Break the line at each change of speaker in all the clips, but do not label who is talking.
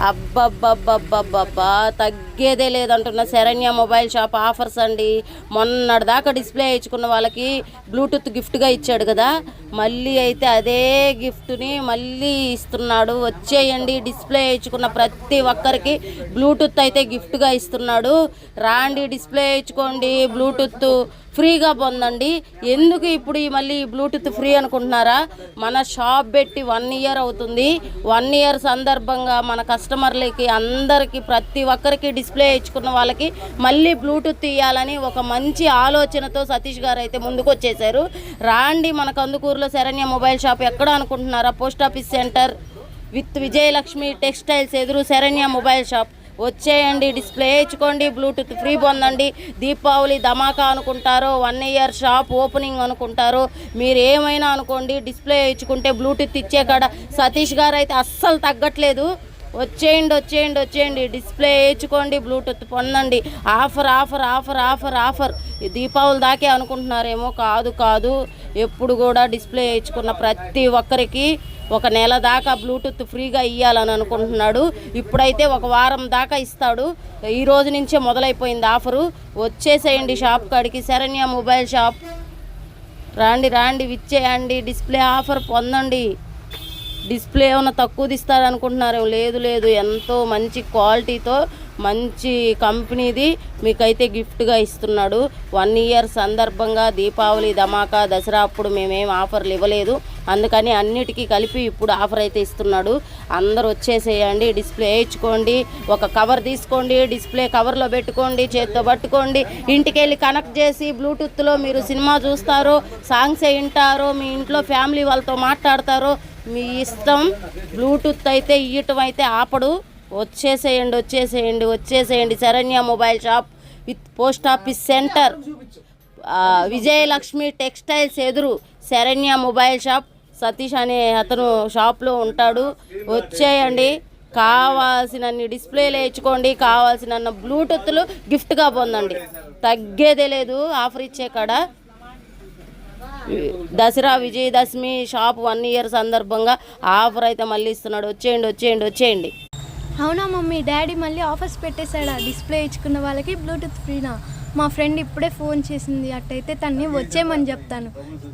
అబ్బబ్బబ్బబ్బబ్బబ్బా తగ్గేదే లేదంటున్న Saranya mobile shop offers అండి. మొన్నటిదాకా డిస్ప్లే ఇచ్చుకున్న వాళ్ళకి బ్లూటూత్ గిఫ్ట్గా ఇచ్చాడు కదా. మళ్ళీ అయితే అదే గిఫ్ట్ని మళ్ళీ ఇస్తున్నాడు. వచ్చేయండి డిస్ప్లే ఇచ్చుకున్న ప్రతి ఒక్కరికి బ్లూటూత్ అయితే గిఫ్ట్గా ఇస్తున్నాడు. రాండి డిస్ప్లే ఇచ్చుకోండి బ్లూటూత్. ఫ్రీగా పొందండి. ఎందుకు ఇప్పుడు ఈ మళ్ళీ ఈ బ్లూటూత్ ఫ్రీ అనుకుంటున్నారా? మన షాప్ పెట్టి వన్ ఇయర్ అవుతుంది. వన్ ఇయర్ సందర్భంగా మన కస్టమర్లకి అందరికీ ప్రతి ఒక్కరికి డిస్ప్లే ఇచ్చుకున్న వాళ్ళకి మళ్ళీ బ్లూటూత్ ఇవ్వాలని ఒక మంచి ఆలోచనతో సతీష్ గారు అయితే ముందుకు వచ్చేసారు. రాండి మన కందుకూరులో శరణ్య మొబైల్ షాప్ ఎక్కడ అనుకుంటున్నారా? Post office center with Vijayalakshmi textiles ఎదురు శరణ్య మొబైల్ షాప్. వచ్చేయండి డిస్ప్లే వేయించుకోండి బ్లూటూత్ ఫ్రీ పొందండి. దీపావళి ధమాకా అనుకుంటారు వన్ ఇయర్ షాప్ ఓపెనింగ్ అనుకుంటారు మీరు ఏమైనా అనుకోండి డిస్ప్లే వేయించుకుంటే బ్లూటూత్ ఇచ్చే కాడ సతీష్ గారు అయితే అస్సలు తగ్గట్లేదు. వచ్చేయండి వచ్చేయండి వచ్చేయండి డిస్ప్లే వేయించుకోండి బ్లూటూత్ పొందండి. Offer offer offer offer offer. Deepavali దాకే అనుకుంటున్నారేమో కాదు కాదు. ఎప్పుడు కూడా డిస్ప్లే వేయించుకున్న ప్రతి ఒక్కరికి ఒక నెల దాకా బ్లూటూత్ ఫ్రీగా ఇవ్వాలని అనుకుంటున్నాడు. ఇప్పుడైతే ఒక వారం దాకా ఇస్తాడు. ఈ రోజు నుంచే మొదలైపోయింది ఆఫరు. వచ్చేసేయండి షాప్ కాడికి. Saranya mobile shop. రాండి రాండి విచ్చేయండి. డిస్ప్లే ఆఫర్ పొందండి. డిస్ప్లే ఏమైనా తక్కువది ఇస్తారనుకుంటున్నారు లేదు లేదు. ఎంతో మంచి క్వాలిటీతో మంచి కంపెనీది మీకైతే గిఫ్ట్గా ఇస్తున్నాడు. వన్ ఇయర్ సందర్భంగా దీపావళి ధమాకా దసరా అప్పుడు మేమేం ఆఫర్లు ఇవ్వలేదు. అందుకని అన్నిటికీ కలిపి ఇప్పుడు ఆఫర్ అయితే ఇస్తున్నాడు. అందరూ వచ్చేసేయండి డిస్ప్లే వేయించుకోండి ఒక కవర్ తీసుకోండి డిస్ప్లే కవర్లో పెట్టుకోండి చేత్తో పట్టుకోండి. ఇంటికి వెళ్ళి కనెక్ట్ చేసి బ్లూటూత్లో మీరు సినిమా చూస్తారు సాంగ్స్ వింటారో మీ ఇంట్లో ఫ్యామిలీ వాళ్ళతో మాట్లాడతారు. మీ ఇష్టం బ్లూటూత్ అయితే ఇయ్యటం అయితే ఆపడు. వచ్చేసేయండి వచ్చేసేయండి వచ్చేసేయండి. Saranya mobile shop with post office centre. Vijayalakshmi textiles ఎదురు శరణ్య మొబైల్ షాప్. సతీష్ అనే అతను షాప్లో ఉంటాడు. వచ్చేయండి. కావాల్సినన్ని డిస్ప్లేలు వేయించుకోండి. కావాల్సిన బ్లూటూత్లు గిఫ్ట్గా పొందండి. తగ్గేదే లేదు. ఆఫర్ ఇచ్చే కాడ. Dasara Vijayadashami shop one year సందర్భంగా ఆఫర్ అయితే మళ్ళీ ఇస్తున్నాడు. వచ్చేయండి వచ్చేయండి వచ్చేయండి.
అవునా మమ్మీ? డాడీ మళ్ళీ ఆఫర్స్ పెట్టేశాడా? డిస్ప్లే ఇచ్చుకున్న వాళ్ళకి బ్లూటూత్ ఫ్రీనా? మా ఫ్రెండ్ ఇప్పుడే ఫోన్ చేసింది అట్టయితే తన్ని వచ్చేయమని చెప్తాను.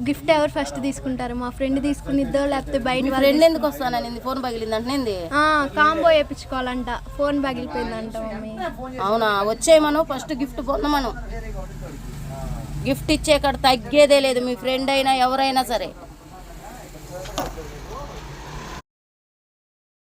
గిఫ్ట్ ఎవరు ఫస్ట్ తీసుకుంటారు? మా ఫ్రెండ్ తీసుకునిద్దో లేకపోతే బయట
ఫ్రెండ్ ఎందుకు వస్తానని ఫోన్ పగిలింది అంటేంది
ఆ, కాంబో వేయించుకోవాలంట. ఫోన్ పగిలిపోయిందంట మమ్మీ.
అవునా? వచ్చేయమను. ఫస్ట్ గిఫ్ట్ పొందమను. గిఫ్ట్ ఇచ్చే కాడ తగ్గేదే లేదు. మీ ఫ్రెండ్ అయినా ఎవరైనా సరే.